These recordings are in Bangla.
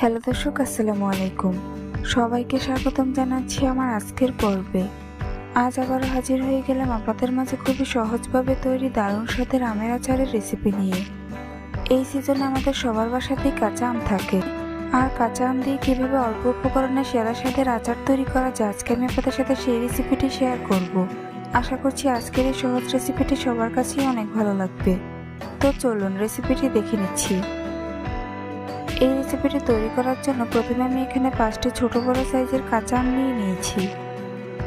হ্যালো দর্শক, আসসালামু আলাইকুম। সবাইকে স্বাগতম জানাচ্ছি আমার আজকের পর্বে। আজ আবারও হাজির হয়ে গেলাম আপনাদের মাঝে খুবই সহজভাবে তৈরি দারুণ স্বাদের আমের আচারের রেসিপি নিয়ে। এই সিজনে আমাদের সবার বাসাতেই কাঁচা আম থাকে। আর কাঁচা আম দিয়ে কীভাবে অল্প উপকরণে সেরা স্বাদের আচার তৈরি করা যায়, আজকে আমি আপনাদের সাথে সেই রেসিপিটি শেয়ার করব। আশা করছি আজকের এই সহজ রেসিপিটি সবার কাছেই অনেক ভালো লাগবে। তো চলুন রেসিপিটি দেখে নিচ্ছি। এই রেসিপিটি তৈরি করার জন্য প্রথমে আমি এখানে পাঁচটি ছোট বড় সাইজের কাঁচা আম নিয়ে নিয়েছি।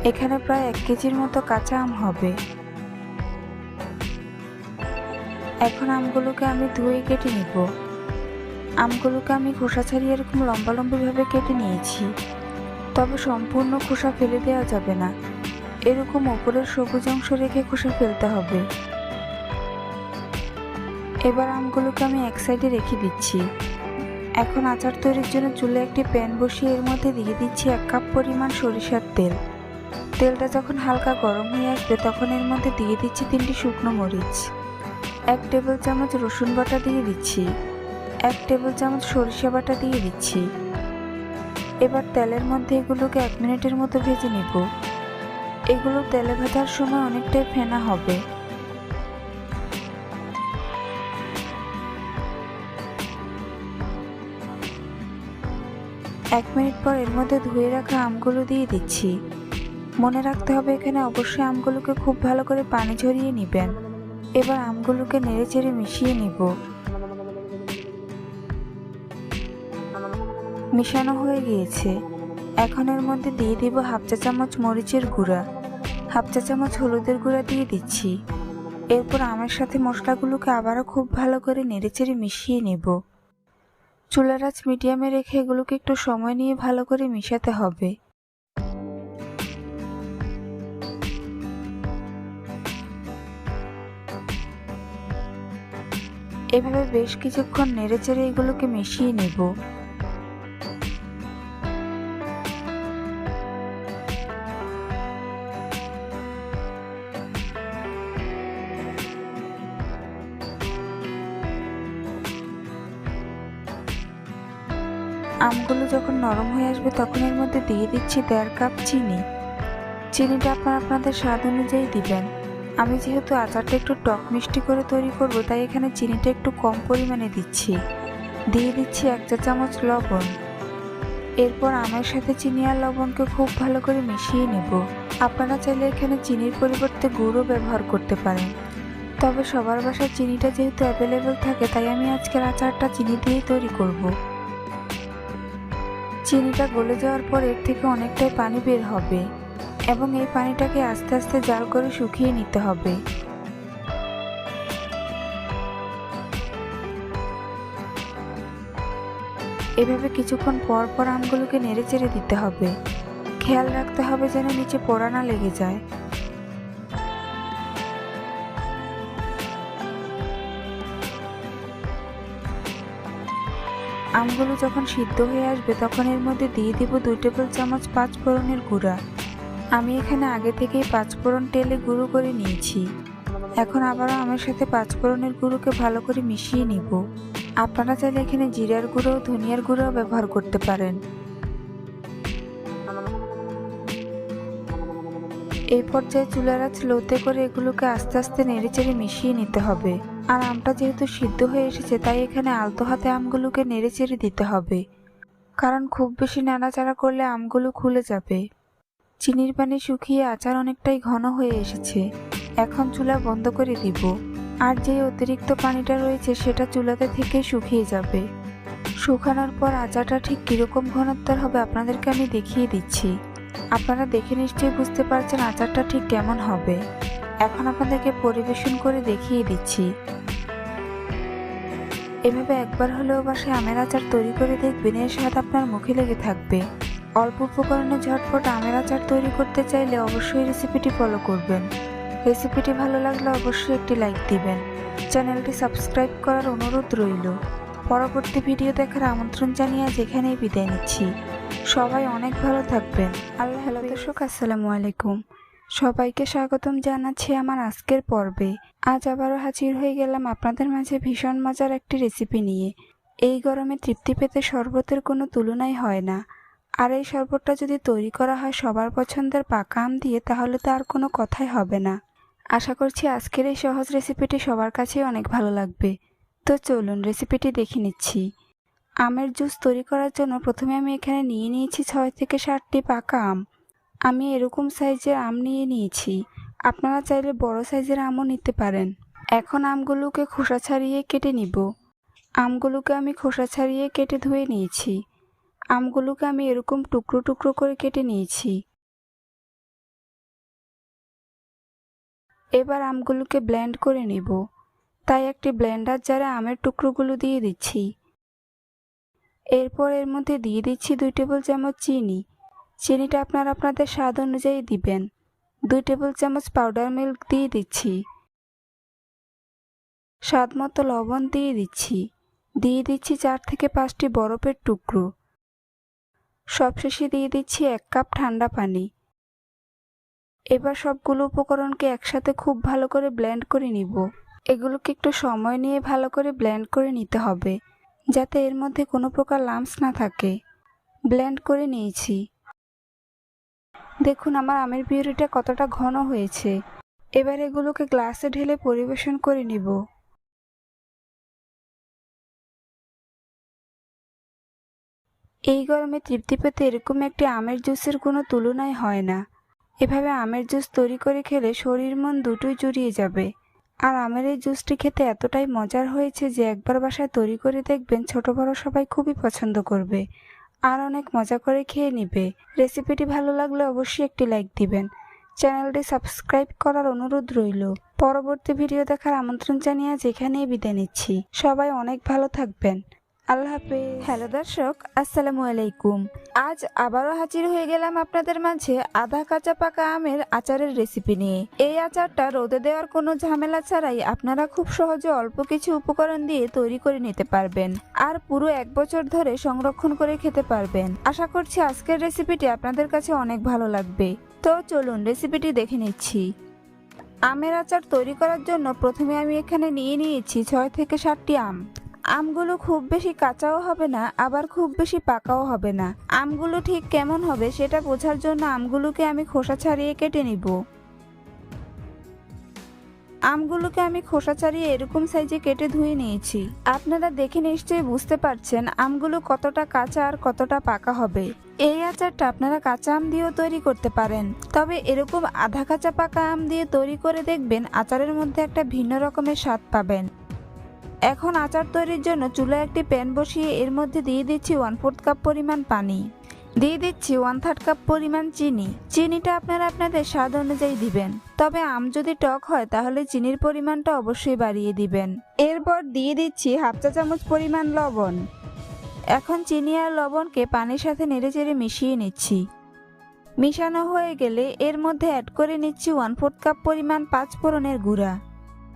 এখানে প্রায় এক কেজির মতো কাঁচা আম হবে। এখন আমগুলোকে আমি ধুয়ে কেটে নিব। আমগুলোকে আমি খোসা ছাড়িয়ে এরকম লম্বা লম্বিভাবে কেটে নিয়েছি। তবে সম্পূর্ণ খোসা ফেলে দেওয়া যাবে না। এরকম ওপরের সবুজ অংশ রেখে খোসা ফেলতে হবে। এবার আমগুলোকে আমি এক সাইডে রেখে দিচ্ছি। এখন আচার তৈরির জন্য চুলে একটি প্যান বসিয়ে এর মধ্যে দিয়ে দিচ্ছি এক কাপ পরিমাণ সরিষার তেল। তেলটা যখন হালকা গরম হয়ে আসবে, তখন এর মধ্যে দিয়ে দিচ্ছি তিনটি শুকনো মরিচ। এক টেবিল চামচ রসুন বাটা দিয়ে দিচ্ছি। এক টেবিল চামচ সরিষা বাটা দিয়ে দিচ্ছি। এবার তেলের মধ্যে এগুলোকে এক মিনিটের মতো ভেজে নিব। এগুলো তেলে ভাজার সময় অনেকটাই ফেনা হবে। এক মিনিট পর এর মধ্যে ধুয়ে রাখা আমগুলো দিয়ে দিচ্ছি। মনে রাখতে হবে এখানে অবশ্যই আমগুলোকে খুব ভালো করে পানি ঝরিয়ে নেবেন। এবার আমগুলোকে নেড়ে চেড়ে মিশিয়ে নিব। মিশানো হয়ে গিয়েছে। এখন এর মধ্যে দিয়ে দিব হাফ চা চামচ মরিচের গুঁড়া। হাফ চা চামচ হলুদের গুঁড়া দিয়ে দিচ্ছি। এরপর আমের সাথে মশলাগুলোকে আবারও খুব ভালো করে নেড়েচেড়ে মিশিয়ে নেব। চুলার আঁচ মিডিয়ামে রেখে এগুলোকে একটু সময় নিয়ে ভালো করে মিশাতে হবে। এভাবে বেশ কিছুক্ষণ নেড়েচেড়ে এগুলোকে মিশিয়ে নেব। আমগুলো যখন নরম হয়ে আসবে তখন এর মধ্যে দিয়ে দিচ্ছি দেড় কাপ চিনি। চিনিটা আপনারা আপনাদের স্বাদ অনুযায়ী দিবেন। আমি যেহেতু আচারটা একটু টক মিষ্টি করে তৈরি করব, তাই এখানে চিনিটা একটু কম পরিমাণে দিচ্ছি। দিয়ে দিচ্ছি এক চা চামচ লবণ। এরপর আমের সাথে চিনি আর লবণকে খুব ভালো করে মিশিয়ে নেব। আপনারা চাইলে এখানে চিনির পরিবর্তে গুঁড়ও ব্যবহার করতে পারেন। তবে সবার বাসায় চিনিটা যেহেতু অ্যাভেলেবেল থাকে, তাই আমি আজকের আচারটা চিনি দিয়েই তৈরি করব। চিনিটা গলে যাওয়ার পর এর থেকে অনেকটাই পানি বের হবে এবং এই পানিটাকে আস্তে আস্তে জাল করে শুকিয়ে নিতে হবে। এভাবে কিছুক্ষণ পর পর আমগুলোকে নেড়ে চেড়ে দিতে হবে। খেয়াল রাখতে হবে যেন নিচে পোড়া না লেগে যায়। আমগুলো যখন সিদ্ধ হয়ে আসবে, তখন এর মধ্যে দিয়ে দিব দুই টেবিল চামচ পাঁচ ফোড়নের গুঁড়া। আমি এখানে আগে থেকেই পাঁচ ফোড়ন তেলে গুঁড়ো করে নিয়েছি। এখন আবারও আমের সাথে পাঁচ ফোড়নের গুঁড়োকে ভালো করে মিশিয়ে নিব। আপনারা চাইলে এখানে জিরার গুঁড়ো ধনিয়ার গুঁড়ো ব্যবহার করতে পারেন। এই পর্যায়ে চুলার আঁচ লোতে করে এগুলোকে আস্তে আস্তে নেড়েচেড়ে মিশিয়ে নিতে হবে। আর আমটা যেহেতু সিদ্ধ হয়ে এসেছে, তাই এখানে আলতো হাতে আমগুলোকে নেড়েচেড়ে দিতে হবে। কারণ খুব বেশি নাড়াচাড়া করলে আমগুলো খুলে যাবে। চিনির পানি শুকিয়ে আচার অনেকটাই ঘন হয়ে এসেছে। এখন চুলা বন্ধ করে দিব। আর যে অতিরিক্ত পানিটা রয়েছে, সেটা চুলাতে থেকে শুকিয়ে যাবে। শুকানোর পর আচারটা ঠিক কীরকম ঘনত্বর হবে আপনাদেরকে আমি দেখিয়ে দিচ্ছি। আপনারা দেখে নিশ্চয়ই বুঝতে পারছেন আচারটা ঠিক কেমন হবে। এখন আপনাদেরকে পরিবেশন করে দেখিয়ে দিচ্ছি। এভাবে একবার হলেও বাসায় আমের আচার তৈরি করে দেখবেন, এর স্বাদ আপনার মুখে লেগে থাকবে। অল্প উপকরণে ঝটপট আমের আচার তৈরি করতে চাইলে অবশ্যই রেসিপিটি ফলো করবেন। রেসিপিটি ভালো লাগলে অবশ্যই একটি লাইক দিবেন। চ্যানেলটি সাবস্ক্রাইব করার অনুরোধ রইল। পরবর্তী ভিডিও দেখার আমন্ত্রণ জানিয়ে যেখানেই বিদায় নিচ্ছি। সবাই অনেক ভালো থাকবেন। আল্লাহ দর্শক, আসসালামু আলাইকুম। সবাইকে স্বাগতম জানাচ্ছি আমার আজকের পর্বে। আজ আবারও হাজির হয়ে গেলাম আপনাদের মাঝে ভীষণ মজার একটি রেসিপি নিয়ে। এই গরমে তৃপ্তি পেতে শরবতের কোনো তুলনাই হয় না। আর এই শরবতটা যদি তৈরি করা হয় সবার পছন্দের পাকা আম দিয়ে, তাহলে তো আর কোনো কথাই হবে না। আশা করছি আজকের এই সহজ রেসিপিটি সবার কাছেই অনেক ভালো লাগবে। তো চলুন রেসিপিটি দেখে নিচ্ছি। আমের জুস তৈরি করার জন্য প্রথমে আমি এখানে নিয়ে নিয়েছি ছয় থেকে সাতটি পাকা আম। আমি এরকম সাইজের আম নিয়ে নিয়েছি। আপনারা চাইলে বড় সাইজের আমও নিতে পারেন। এখন আমগুলোকে খোসা ছাড়িয়ে কেটে নিব। আমগুলোকে আমি খোসা ছাড়িয়ে কেটে ধুয়ে নিয়েছি। আমগুলোকে আমি এরকম টুকরো টুকরো করে কেটে নিয়েছি। এবার আমগুলোকে ব্লেন্ড করে নেব। তাই একটি ব্লেন্ডার জারে আমের টুকরোগুলো দিয়ে দিচ্ছি। এরপর এর মধ্যে দিয়ে দিচ্ছি দুই টেবিল চামচ চিনি। চিনিটা আপনারা আপনাদের স্বাদ অনুযায়ী দিবেন। দুই টেবিল চামচ পাউডার মিল্ক দিয়ে দিচ্ছি। স্বাদ মতো লবণ দিয়ে দিচ্ছি। দিয়ে দিচ্ছি চার থেকে পাঁচটি বরফের টুকরো। সবশেষে দিয়ে দিচ্ছি এক কাপ ঠান্ডা পানি। এবার সবগুলো উপকরণকে একসাথে খুব ভালো করে ব্লেন্ড করে নিব। এগুলোকে একটু সময় নিয়ে ভালো করে ব্লেন্ড করে নিতে হবে, যাতে এর মধ্যে কোনো প্রকার লাম্পস না থাকে। ব্লেন্ড করে নিয়েছি। দেখুন আমার আমের পিউরিটা কতটা ঘন হয়েছে। এবার এগুলোকে গ্লাসে ঢেলে পরিবেশন করে নিব। এই গরমে তৃপ্তি পেতে এরকম একটি আমের জুসের কোনো তুলনাই হয় না। এভাবে আমের জুস তৈরি করে খেলে শরীর মন দুটোই জুড়িয়ে যাবে। আর আমের এই জুসটি খেতে এতটাই মজার হয়েছে যে একবার বাসায় তৈরি করে দেখবেন ছোট বড় সবাই খুবই পছন্দ করবে। আর অনেক মজা করে খেয়ে নিবে। রেসিপিটি ভালো লাগলে অবশ্যই একটি লাইক দিবেন। চ্যানেলটি সাবস্ক্রাইব করার অনুরোধ রইল। পরবর্তী ভিডিও দেখার আমন্ত্রণ জানিয়ে যেখানেই বিদায় নিচ্ছি। সবাই অনেক ভালো থাকবেন। আল্লাহ হাফেজ। হ্যালো দর্শক, আসসালামু আলাইকুম। আজ আবারও হাজির হয়ে গেলাম আপনাদের মাঝে আধা কাঁচা পাকা আমের আচারের রেসিপি নিয়ে। এই আচারটা রোদে দেওয়ার কোনো ঝামেলা ছাড়াই আপনারা খুব সহজে অল্প কিছু উপকরণ দিয়ে তৈরি করে নিতে পারবেন আর পুরো এক বছর ধরে সংরক্ষণ করে খেতে পারবেন। আশা করছি আজকের রেসিপিটি আপনাদের কাছে অনেক ভালো লাগবে। তো চলুন রেসিপিটি দেখে নিচ্ছি। আমের আচার তৈরি করার জন্য প্রথমে আমি এখানে নিয়ে নিয়েছি ছয় থেকে সাতটি আম। আমগুলো খুব বেশি কাঁচাও হবে না, আবার খুব বেশি পাকাও হবে না। আমগুলো ঠিক কেমন হবে সেটা বোঝার জন্য আমগুলোকে আমি খোসা ছাড়িয়ে কেটে নিব। আমগুলোকে আমি খোসা ছাড়িয়ে এরকম সাইজে কেটে ধুয়ে নিয়েছি। আপনারা দেখে নিশ্চয়ই বুঝতে পারছেন আমগুলো কতটা কাঁচা আর কতটা পাকা হবে। এই আচারটা আপনারা কাঁচা আম দিয়েও তৈরি করতে পারেন। তবে এরকম আধা কাঁচা পাকা আম দিয়ে তৈরি করে দেখবেন আচারের মধ্যে একটা ভিন্ন রকমের স্বাদ পাবেন। এখন আচার তৈরির জন্য চুলায় একটি প্যান বসিয়ে এর মধ্যে দিয়ে দিচ্ছি ওয়ান ফোর্থ কাপ পরিমাণ পানি। দিয়ে দিচ্ছি ওয়ান থার্ড কাপ পরিমাণ চিনি। চিনিটা আপনারা আপনাদের স্বাদ অনুযায়ী দিবেন। তবে আম যদি টক হয়, তাহলে চিনির পরিমাণটা অবশ্যই বাড়িয়ে দিবেন। এরপর দিয়ে দিচ্ছি হাফ চা চামচ পরিমাণ লবণ। এখন চিনি আর লবণকে পানির সাথে নেড়েচেড়ে মিশিয়ে নিচ্ছি। মিশানো হয়ে গেলে এর মধ্যে অ্যাড করে নিচ্ছি ওয়ান ফোর্থ কাপ পরিমাণ পাঁচ ফোড়নের গুঁড়া।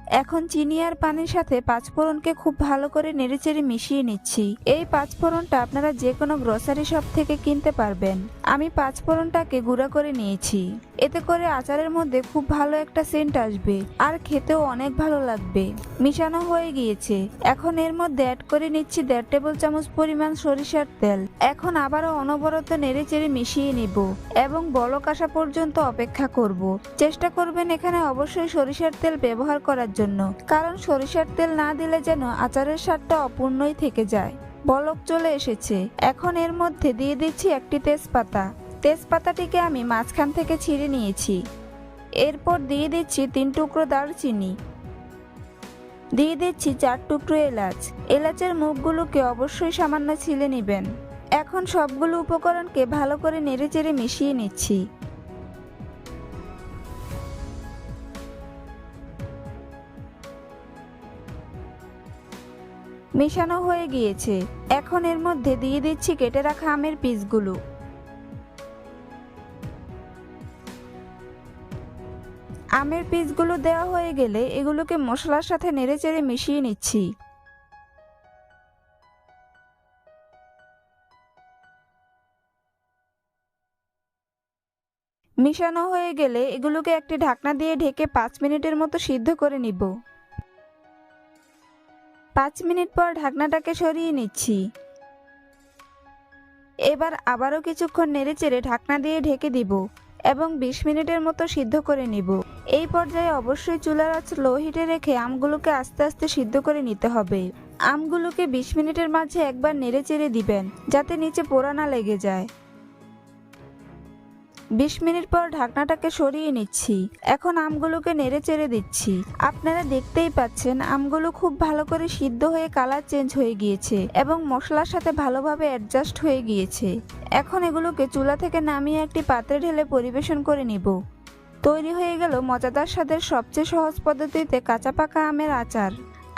এখন চিনি আর পানির সাথে পাঁচফোড়নকে খুব ভালো করে নেড়েচেড়ে মিশিয়ে নিচ্ছি। এই পাঁচফোড়নটা আপনারা যে কোনো গ্রোসারি শপ থেকে কিনতে পারবেন। আমি পাঁচফোড়নটাকে গুঁড়া করে নিয়েছি। এতে করে আচারের মধ্যে খুব ভালো একটা সেন্ট আসবে আর খেতেও অনেক ভালো লাগবে। মিশানো হয়ে গিয়েছে। এখন এর মধ্যে অ্যাড করে নিচ্ছি দেড় টেবিল চামচ পরিমাণ সরিষার তেল। এখন আবারও অনবরত নেড়েচেড়ে মিশিয়ে নিব এবং বলক আসা পর্যন্ত অপেক্ষা করব। চেষ্টা করবেন এখানে অবশ্যই সরিষার তেল ব্যবহার করার জন্য। কারণ সরিষার তেল না দিলে যেন আচারের স্বাদটা অপূর্ণই থেকে যায়। বলক চলে এসেছে। এখন এর মধ্যে দিয়ে দিচ্ছি একটি তেজপাতা। তেজপাতাটিকে আমি মাঝখান থেকে ছিঁড়ে নিয়েছি। এরপর দিয়ে দিচ্ছি তিন টুকরো দারচিনি। দিয়ে দিচ্ছি চার টুকরো এলাচ। এলাচের মুখগুলোকে অবশ্যই সামান্য ছিলে নেবেন। এখন সবগুলো উপকরণকে ভালো করে নেড়েচেড়ে মিশিয়ে নিচ্ছি। মেশানো হয়ে গিয়েছে। এখন এর মধ্যে দিয়ে দিচ্ছি কেটে রাখা আমের পিসগুলো। আমের পিসগুলো দেওয়া হয়ে গেলে এগুলোকে মশলার সাথে নেড়েচেড়ে মিশিয়ে নিচ্ছি। মিশানো হয়ে গেলে এগুলোকে একটি ঢাকনা দিয়ে ঢেকে পাঁচ মিনিটের মতো সিদ্ধ করে নিব। পাঁচ মিনিট পর ঢাকনাটাকে সরিয়ে নিচ্ছি। এবার আবারও কিছুক্ষণ নেড়েচেড়ে ঢাকনা দিয়ে ঢেকে দিব এবং বিশ মিনিটের মতো সিদ্ধ করে নিব। এই পর্যায়ে অবশ্যই চুলার আঁচ লো হিটে রেখে আমগুলোকে আস্তে আস্তে সিদ্ধ করে নিতে হবে। আমগুলোকে বিশ মিনিটের মাঝে একবার নেড়ে চেড়ে দিবেন, যাতে নিচে পোড়া না লেগে যায়। বিশ মিনিট পর ঢাকনাটাকে সরিয়ে নিচ্ছি। এখন আমগুলোকে নেড়ে চেড়ে দিচ্ছি। আপনারা দেখতেই পাচ্ছেন, আমগুলো খুব ভালো করে সিদ্ধ হয়ে কালার চেঞ্জ হয়ে গিয়েছে এবং মশলার সাথে ভালোভাবে অ্যাডজাস্ট হয়ে গিয়েছে। এখন এগুলোকে চুলা থেকে নামিয়ে একটি পাত্রে ঢেলে পরিবেশন করে নিব। তৈরি হয়ে গেল মজাদার স্বাদের সবচেয়ে সহজ পদ্ধতিতে কাঁচা পাকা আমের আচার।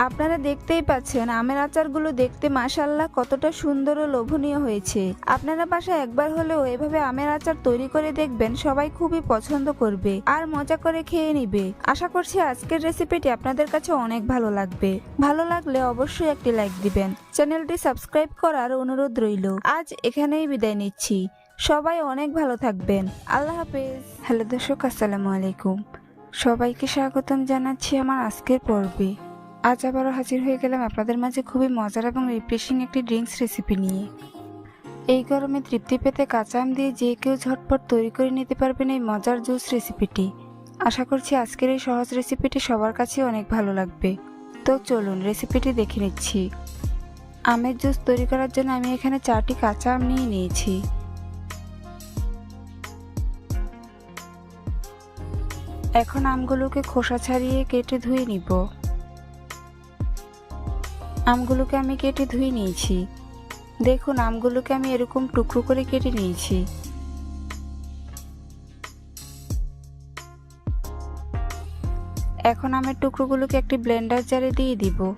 আপনারা দেখতেই পাচ্ছেন আমের আচারগুলো দেখতে মাশাল্লাহ কতটা সুন্দর ও লোভনীয় হয়েছে। আপনারা বাসায় একবার হলেও এভাবে আমের আচার তৈরি করে দেখবেন, সবাই খুবই পছন্দ করবে আর মজা করে খেয়ে নিবে। আশা করছি আজকের রেসিপিটি আপনাদের কাছে অনেক ভালো লাগবে। ভালো লাগলে অবশ্যই একটি লাইক দিবেন, চ্যানেলটি সাবস্ক্রাইব করার অনুরোধ রইল। আজ এখানেই বিদায় নিচ্ছি। সবাই অনেক ভালো থাকবেন। আল্লাহ হাফেজ। হ্যালো দর্শক, আসসালামু আলাইকুম। সবাইকে স্বাগতম জানাচ্ছি আমার আজকের পর্বে। আজ আবারও হাজির হয়ে গেলাম আপনাদের মাঝে খুবই মজার এবং রিফ্রেশিং একটি ড্রিঙ্কস রেসিপি নিয়ে। এই গরমে তৃপ্তি পেতে কাঁচা আম দিয়ে যে কেউ ঝটপট তৈরি করে নিতে পারবেন এই মজার জুস রেসিপিটি আশা করছি আজকের এই সহজ রেসিপিটি সবার কাছে অনেক ভালো লাগবে। তো চলুন রেসিপিটি দেখে নিচ্ছি। আমের জুস তৈরি করার জন্য আমি এখানে চারটি কাঁচা আম নিয়ে নিয়েছি। এখন আমগুলোকে খোসা ছাড়িয়ে কেটে ধুয়ে নিব। আমগুলোকে আমি কেটে ধুয়ে নিয়েছি। দেখুন, আমগুলোকে আমি এরকম টুকরো করে কেটে নিয়েছি। এখন আমের টুকরোগুলোকে একটি ব্লেন্ডার জারে দিয়ে দিব।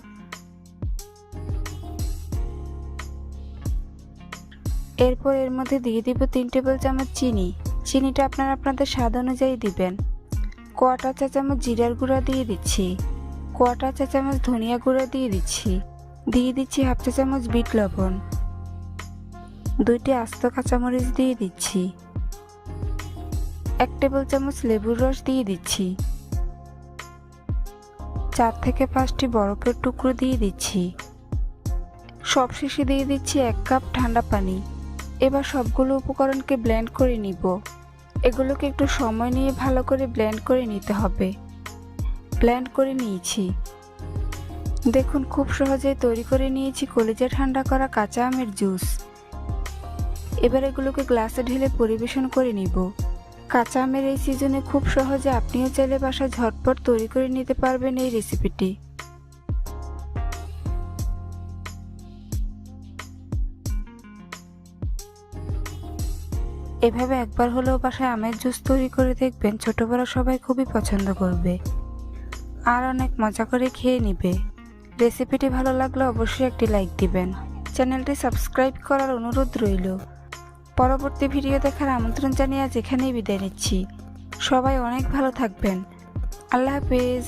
এরপর এর মধ্যে দিয়ে দিব তিন টেবিল চামচ চিনি। চিনিটা আপনারা আপনাদের স্বাদ অনুযায়ী দিবেন। কোয়াটা চা চামচ জিরার গুঁড়া দিয়ে দিচ্ছি। কোয়াটা চা চামচ ধনিয়া গুঁড়া দিয়ে দিচ্ছি। দিয়ে দিচ্ছি হাফ চা চামচ বিট লবণ। দুইটি আস্ত কাঁচামরিচ দিয়ে দিচ্ছি। এক টেবিল চামচ লেবুর রস দিয়ে দিচ্ছি। চার থেকে পাঁচটি বরফের টুকরো দিয়ে দিচ্ছি। সবশেষে দিয়ে দিচ্ছি এক কাপ ঠান্ডা পানি। এবার সবগুলো উপকরণকে ব্লেন্ড করে নিব। এগুলোকে একটু সময় নিয়ে ভালো করে ব্লেন্ড করে নিতে হবে। ব্লেন্ড করে নিয়েছি। দেখুন, খুব সহজেই তৈরি করে নিয়েছি কলিজা ঠান্ডা করা কাঁচা আমের জুস। এবার এগুলোকে গ্লাসে ঢেলে পরিবেশন করে নিব। কাঁচা আমের এই সিজনে খুব সহজে আপনিও চাইলে বাসায় ঝটপট তৈরি করে নিতে পারবেন এই রেসিপিটি। এভাবে একবার হলেও বাসায় আমের জুস তৈরি করে দেখবেন ছোট বড় সবাই খুবই পছন্দ করবে। আর অনেক মজা করে খেয়ে নিবে। রেসিপিটি ভালো লাগলে অবশ্যই একটি লাইক দিবেন। চ্যানেলটি সাবস্ক্রাইব করার অনুরোধ রইল। পরবর্তী ভিডিও দেখার আমন্ত্রণ জানিয়ে আজ এখানেই বিদায় নিচ্ছি। সবাই অনেক ভালো থাকবেন। আল্লাহ হাফেজ।